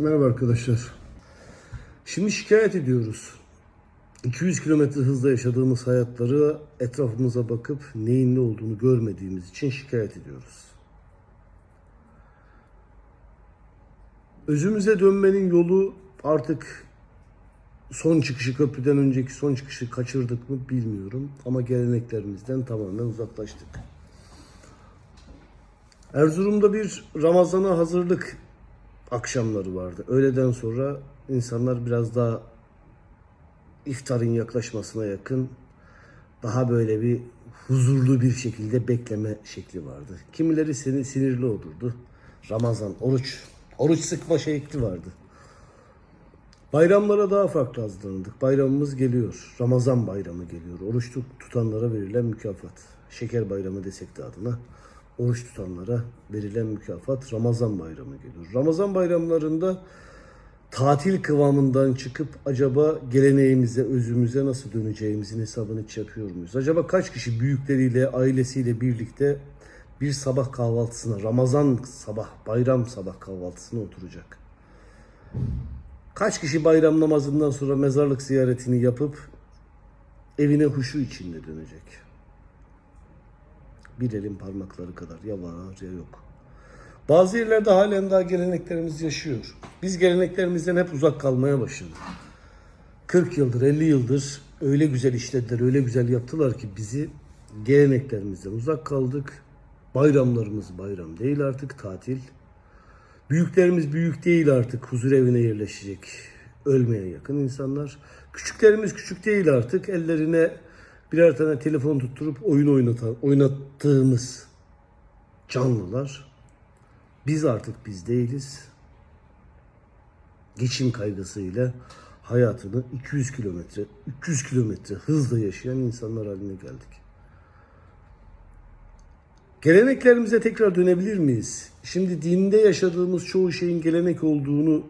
Merhaba arkadaşlar. Şimdi şikayet ediyoruz. 200 kilometre hızla yaşadığımız hayatları etrafımıza bakıp neyin ne olduğunu görmediğimiz için şikayet ediyoruz. Özümüze dönmenin yolu artık son çıkışı köprüden önceki son çıkışı kaçırdık mı bilmiyorum ama geleneklerimizden tamamen uzaklaştık. Erzurum'da bir Ramazan'a hazırlık akşamları vardı. Öğleden sonra insanlar biraz daha iftarın yaklaşmasına yakın daha böyle bir huzurlu bir şekilde bekleme şekli vardı. Kimileri seni sinirli olurdu. Ramazan, oruç, oruç sıkma şekli vardı. Bayramlara daha farklı hazırlandık. Bayramımız geliyor. Ramazan bayramı geliyor. Oruç tut- tutanlara verilen mükafat. Şeker bayramı desek de adına. Oruç tutanlara verilen mükafat Ramazan bayramı geliyor. Ramazan bayramlarında tatil kıvamından çıkıp acaba geleneğimize, özümüze nasıl döneceğimizin hesabını hiç yapıyor muyuz? Acaba kaç kişi büyükleriyle, ailesiyle birlikte bir sabah kahvaltısına, Ramazan sabah, bayram sabah kahvaltısına oturacak? Kaç kişi bayram namazından sonra mezarlık ziyaretini yapıp evine huşu içinde dönecek? Bir elin parmakları kadar ya var ya yok. Bazı yerlerde halen daha geleneklerimiz yaşıyor. Biz geleneklerimizden hep uzak kalmaya başladık. 40 yıldır, 50 yıldır öyle güzel işlediler, öyle güzel yaptılar ki bizi geleneklerimizden uzak kaldık. Bayramlarımız bayram değil artık, tatil. Büyüklerimiz büyük değil artık huzur evine yerleşecek ölmeye yakın insanlar. Küçüklerimiz küçük değil artık ellerine birer tane telefon tutturup oyun oynatan, oynattığımız canlılar. Biz artık biz değiliz. Geçim kaygısıyla hayatını 200 kilometre, 300 kilometre hızla yaşayan insanlar haline geldik. Geleneklerimize tekrar dönebilir miyiz? Şimdi dinde yaşadığımız çoğu şeyin gelenek olduğunu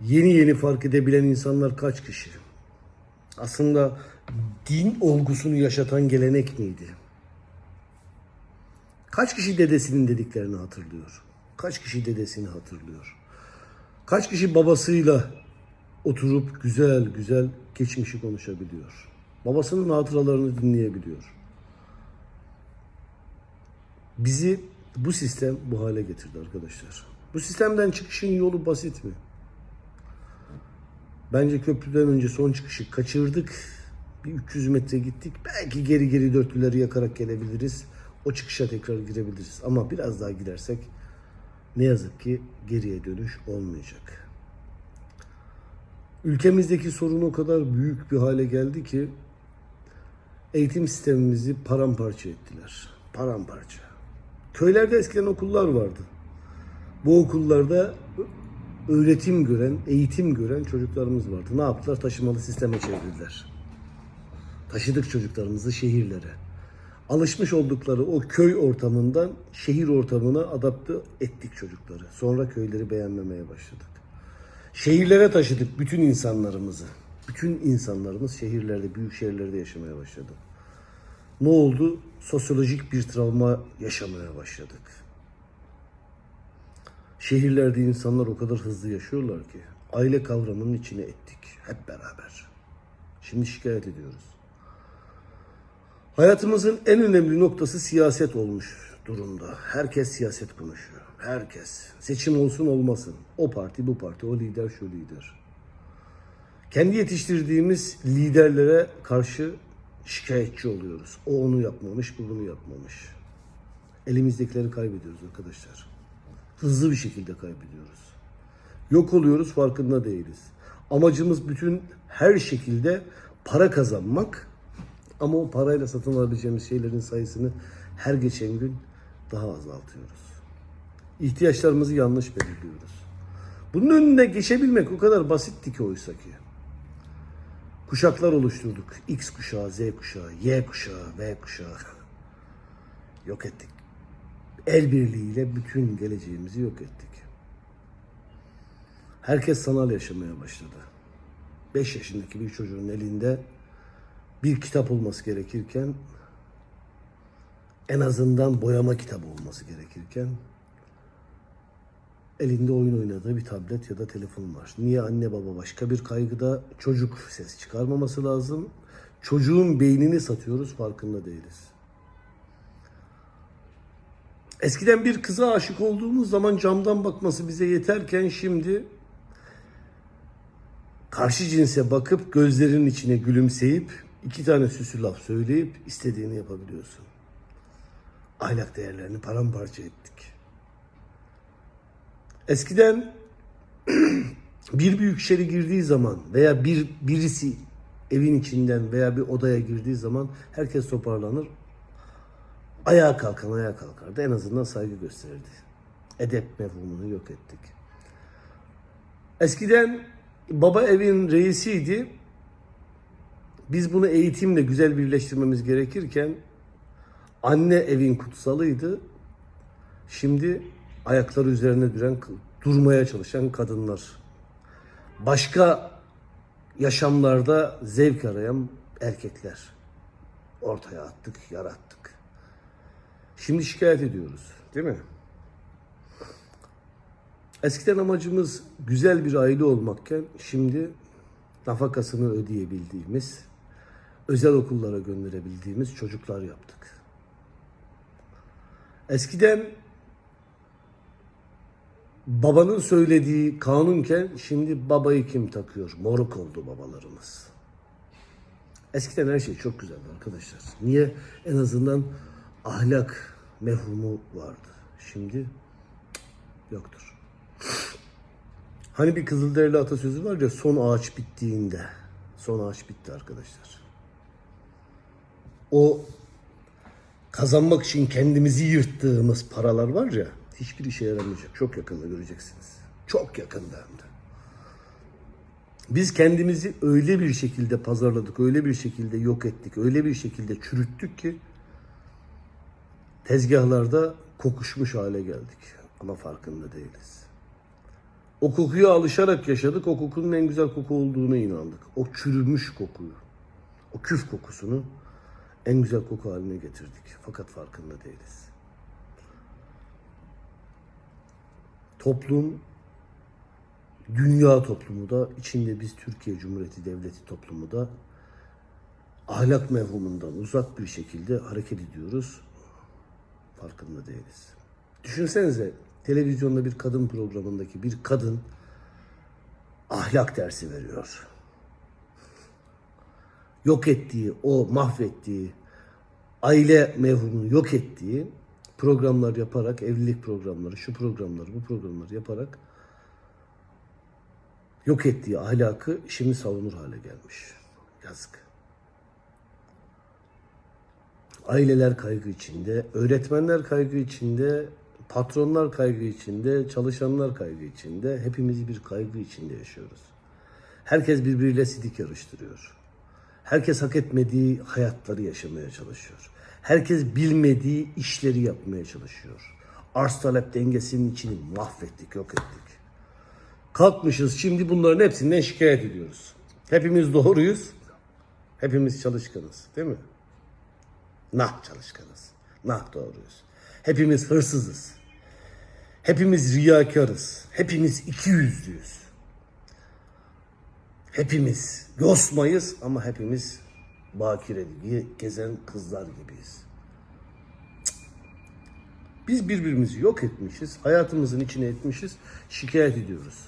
yeni yeni fark edebilen insanlar kaç kişi? Aslında din olgusunu yaşatan gelenek miydi? Kaç kişi dedesinin dediklerini hatırlıyor? Kaç kişi dedesini hatırlıyor? Kaç kişi babasıyla oturup güzel güzel geçmişi konuşabiliyor? Babasının hatıralarını dinleyebiliyor. Bizi bu sistem bu hale getirdi arkadaşlar. Bu sistemden çıkışın yolu basit mi? Bence köprüden önce son çıkışı kaçırdık. Bir 300 metre gittik. Belki geri geri dörtlüleri yakarak gelebiliriz. O çıkışa tekrar girebiliriz. Ama biraz daha gidersek ne yazık ki geriye dönüş olmayacak. Ülkemizdeki sorun o kadar büyük bir hale geldi ki eğitim sistemimizi paramparça ettiler. Paramparça. Köylerde eskiden okullar vardı. Bu okullarda öğretim gören, eğitim gören çocuklarımız vardı. Ne yaptılar? Taşımalı sisteme çevirdiler. Taşıdık çocuklarımızı şehirlere. Alışmış oldukları o köy ortamından şehir ortamına adapte ettik çocukları. Sonra köyleri beğenmemeye başladık. Şehirlere taşıdık bütün insanlarımızı. Bütün insanlarımız şehirlerde, büyük şehirlerde yaşamaya başladı. Ne oldu? Sosyolojik bir travma yaşamaya başladık. Şehirlerde insanlar o kadar hızlı yaşıyorlar ki aile kavramının içine ettik hep beraber. Şimdi şikayet ediyoruz. Hayatımızın en önemli noktası siyaset olmuş durumda. Herkes siyaset konuşuyor. Herkes. Seçim olsun olmasın. O parti bu parti, o lider şu lider. Kendi yetiştirdiğimiz liderlere karşı şikayetçi oluyoruz. O onu yapmamış, bu bunu yapmamış. Elimizdekileri kaybediyoruz arkadaşlar. Hızlı bir şekilde kaybediyoruz. Yok oluyoruz farkında değiliz. Amacımız bütün her şekilde para kazanmak ama o parayla satın alabileceğimiz şeylerin sayısını her geçen gün daha azaltıyoruz. İhtiyaçlarımızı yanlış belirliyoruz. Bunun önüne geçebilmek o kadar basitti ki oysa ki. Kuşaklar oluşturduk. X kuşağı, Z kuşağı, Y kuşağı, V kuşağı. Yok ettik. El birliğiyle bütün geleceğimizi yok ettik. Herkes sanal yaşamaya başladı. 5 yaşındaki bir çocuğun elinde bir kitap olması gerekirken en azından boyama kitabı olması gerekirken elinde oyun oynadığı bir tablet ya da telefon var. Niye anne baba başka bir kaygıda çocuk ses çıkarmaması lazım. Çocuğun beynini satıyoruz farkında değiliz. Eskiden bir kıza aşık olduğumuz zaman camdan bakması bize yeterken şimdi karşı cinse bakıp gözlerinin içine gülümseyip iki tane süslü laf söyleyip istediğini yapabiliyorsun. Ahlak değerlerini paramparça ettik. Eskiden bir büyük içeri girdiği zaman veya bir birisi evin içinden veya bir odaya girdiği zaman herkes toparlanır. Ayağa kalkan ayağa kalkardı. En azından saygı gösterirdi. Edep mefhumunu yok ettik. Eskiden baba evin reisiydi. Biz bunu eğitimle güzel birleştirmemiz gerekirken anne evin kutsalıydı. Şimdi ayakları üzerine duran, durmaya çalışan kadınlar. Başka yaşamlarda zevk arayan erkekler. Ortaya attık, yarattık. Şimdi şikayet ediyoruz, değil mi? Eskiden amacımız güzel bir aile olmakken şimdi nafakasını ödeyebildiğimiz, özel okullara gönderebildiğimiz çocuklar yaptık. Eskiden babanın söylediği kanunken şimdi babayı kim takıyor? Moruk oldu babalarımız. Eskiden her şey çok güzeldi arkadaşlar. Niye? En azından ahlak mefhumu vardı. Şimdi yoktur. Hani bir Kızılderili atasözü var ya son ağaç bittiğinde. Son ağaç bitti arkadaşlar. O kazanmak için kendimizi yırttığımız paralar var ya hiçbir işe yaramayacak. Çok yakında göreceksiniz. Çok yakında hem de. Biz kendimizi öyle bir şekilde pazarladık, öyle bir şekilde yok ettik, öyle bir şekilde çürüttük ki tezgahlarda kokuşmuş hale geldik. Ama farkında değiliz. O kokuya alışarak yaşadık. O kokunun en güzel koku olduğuna inandık. O çürümüş kokuyu, o küf kokusunu en güzel koku haline getirdik. Fakat farkında değiliz. Toplum, dünya toplumu da, içinde biz Türkiye Cumhuriyeti Devleti toplumu da ahlak mevhumundan uzak bir şekilde hareket ediyoruz. Farkında değiliz. Düşünsenize televizyonda bir kadın programındaki bir kadın ahlak dersi veriyor. Yok ettiği, o mahvettiği, aile mevhumunu yok ettiği programlar yaparak, evlilik programları, şu programları, bu programları yaparak yok ettiği ahlakı şimdi savunur hale gelmiş. Yazık. Aileler kaygı içinde, öğretmenler kaygı içinde, patronlar kaygı içinde, çalışanlar kaygı içinde, hepimiz bir kaygı içinde yaşıyoruz. Herkes birbiriyle sidik yarıştırıyor. Herkes hak etmediği hayatları yaşamaya çalışıyor. Herkes bilmediği işleri yapmaya çalışıyor. Arz talep dengesinin içini mahvettik, yok ettik. Kalkmışız şimdi bunların hepsinden şikayet ediyoruz. Hepimiz doğruyuz. Hepimiz çalışkanız, değil mi? Nah çalışkanız. Nah doğruyuz. Hepimiz hırsızız. Hepimiz riyakarız. Hepimiz iki yüzlüyüz. Hepimiz yosmayız ama hepimiz bakire gezen kızlar gibiyiz. Biz birbirimizi yok etmişiz. Hayatımızın içine etmişiz. Şikayet ediyoruz.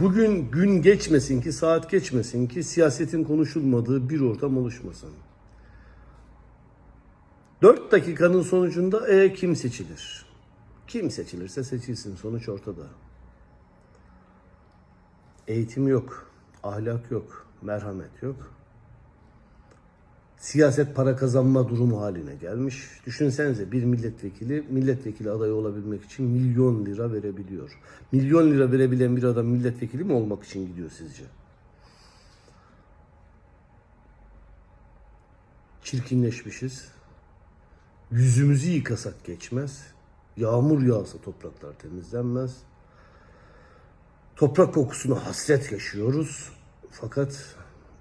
Bugün gün geçmesin ki, saat geçmesin ki siyasetin konuşulmadığı bir ortam oluşmasın. 4 dakikanın sonucunda e kim seçilir? Kim seçilirse seçilsin sonuç ortada. Eğitim yok, ahlak yok, merhamet yok. Siyaset para kazanma durumu haline gelmiş. Düşünsenize bir milletvekili milletvekili adayı olabilmek için milyon lira verebiliyor. Milyon lira verebilen bir adam milletvekili mi olmak için gidiyor sizce? Çirkinleşmişiz. Yüzümüzü yıkasak geçmez. Yağmur yağsa topraklar temizlenmez. Toprak kokusuna hasret yaşıyoruz. Fakat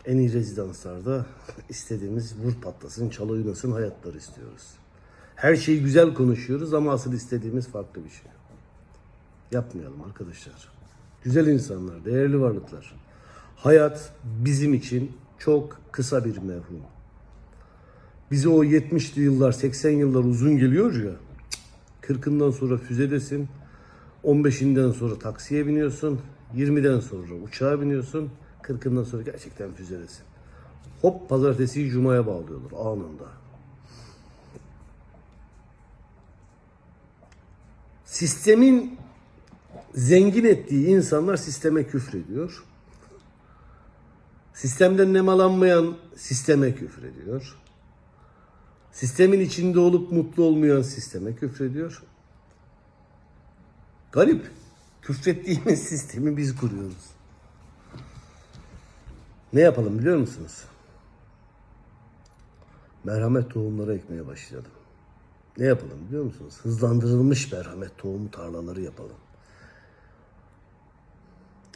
en iyi rezidanslarda istediğimiz vur patlasın, çal oynasın hayatlar istiyoruz. Her şeyi güzel konuşuyoruz ama asıl istediğimiz farklı bir şey. Yapmayalım arkadaşlar. Güzel insanlar, değerli varlıklar. Hayat bizim için çok kısa bir mevhum. Bize o 70'li yıllar, 80 yıllar uzun geliyor ya. 40'ından sonra füzedesin. 15'inden sonra taksiye biniyorsun. 20'den sonra uçağa biniyorsun. 40'ından sonra gerçekten füzedesin. Hop pazartesiyi cumaya bağlıyorlar anında. Sistemin zengin ettiği insanlar sisteme küfrediyor. Sistemden nemalanmayan sisteme küfrediyor. Sistemin içinde olup mutlu olmayan sisteme küfrediyor. Garip. Küfrettiğimiz sistemi biz kuruyoruz. Ne yapalım biliyor musunuz? Merhamet tohumları ekmeye başladım. Ne yapalım biliyor musunuz? Hızlandırılmış merhamet tohumu tarlaları yapalım.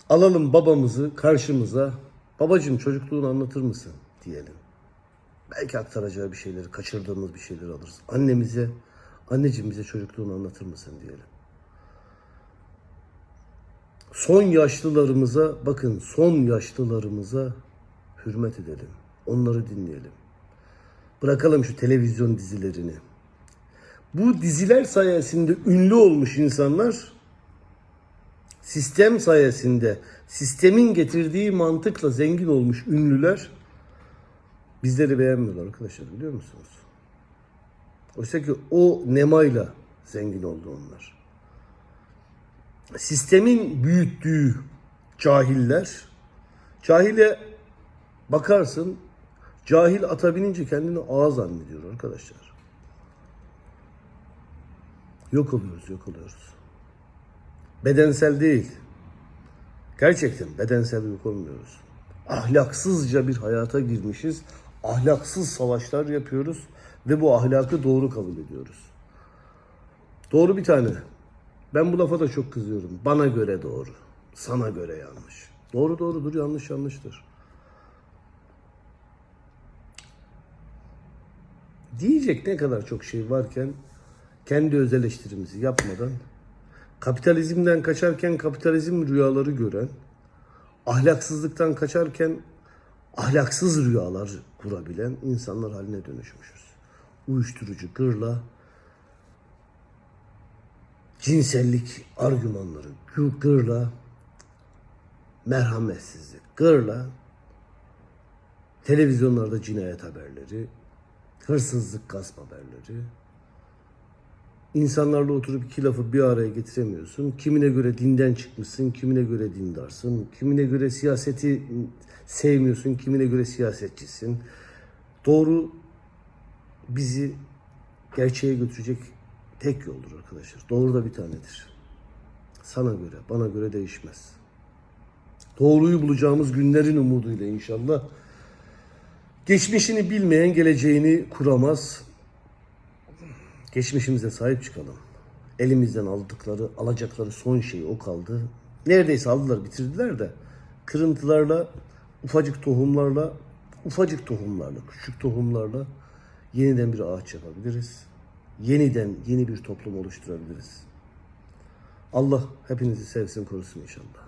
Alalım babamızı karşımıza. Babacığım çocukluğunu anlatır mısın? diyelim. Belki aktaracağı bir şeyleri, kaçırdığımız bir şeyleri alırız. Annemize, anneciğim bize çocukluğunu anlatır mısın diyelim. Son yaşlılarımıza, bakın son yaşlılarımıza hürmet edelim. Onları dinleyelim. Bırakalım şu televizyon dizilerini. Bu diziler sayesinde ünlü olmuş insanlar sistem sayesinde sistemin getirdiği mantıkla zengin olmuş ünlüler bizleri beğenmiyorlar arkadaşlar biliyor musunuz? Oysa ki o nemayla zengin oldu onlar. Sistemin büyüttüğü cahiller, cahile bakarsın, cahil ata binince kendini ağa zannediyor arkadaşlar. Yok oluyoruz, yok oluyoruz. Bedensel değil. Gerçekten bedensel yok olmuyoruz. Ahlaksızca bir hayata girmişiz. Ahlaksız savaşlar yapıyoruz ve bu ahlakı doğru kabul ediyoruz. Doğru bir tane. Ben bu lafa da çok kızıyorum. Bana göre doğru. Sana göre yanlış. Doğru doğrudur, yanlış yanlıştır. Diyecek ne kadar çok şey varken kendi öz eleştirimizi yapmadan kapitalizmden kaçarken kapitalizm rüyaları gören, ahlaksızlıktan kaçarken ahlaksız rüyalar kurabilen insanlar haline dönüşmüşüz. Uyuşturucu gırla, cinsellik argümanları gır- gırla, merhametsizlik gırla, televizyonlarda cinayet haberleri, hırsızlık, gasp haberleri, İnsanlarla oturup iki lafı bir araya getiremiyorsun. Kimine göre dinden çıkmışsın, kimine göre dindarsın. Kimine göre siyaseti sevmiyorsun, kimine göre siyasetçisin. Doğru bizi gerçeğe götürecek tek yoldur arkadaşlar. Doğru da bir tanedir. Sana göre, bana göre değişmez. Doğruyu bulacağımız günlerin umuduyla inşallah. Geçmişini bilmeyen geleceğini kuramaz. Geçmişimize sahip çıkalım. Elimizden aldıkları, alacakları son şey o kaldı. Neredeyse aldılar, bitirdiler de kırıntılarla, ufacık tohumlarla, ufacık tohumlarla, küçük tohumlarla yeniden bir ağaç yapabiliriz. Yeniden yeni bir toplum oluşturabiliriz. Allah hepinizi sevsin korusun inşallah.